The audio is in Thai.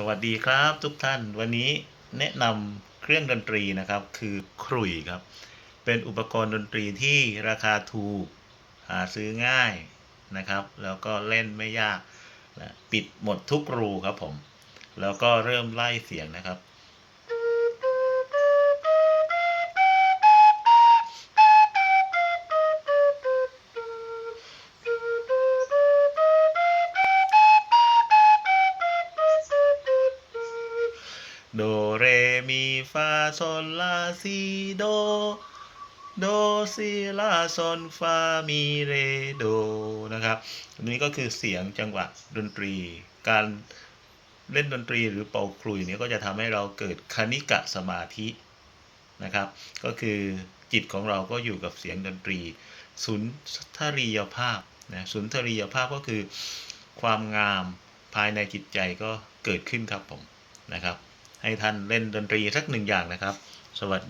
สวัสดีครับทุกท่านวันนี้แนะนำเครื่องดนตรีนะครับคือครุยครับ เป็นอุปกรณ์ดนตรีที่ราคาถูกหาซื้อง่ายนะครับ แล้วก็เล่นไม่ยากปิดหมดทุกรูครับผม แล้วก็เริ่มไล่เสียงนะครับ โดเรมีฟาโซลลาซีโด โดซีลาโซนฟามีเรโดนะครับนนี้ก็คือเสียงจังหวะดนตรี การเล่นดนตรีหรือเป่าคลุยเนี่ยก็จะทำให้เราเกิดคณิกะสมาธินะครับ ก็คือจิตของเราก็อยู่กับเสียงดนตรี สุนทรียภาพนะสุนทรียภาพก็คือความงามภายในจิตใจก็เกิดขึ้นครับผมนะครับ ให้ท่านเล่นดนตรีสักหนึ่งอย่างนะครับ สวัสดี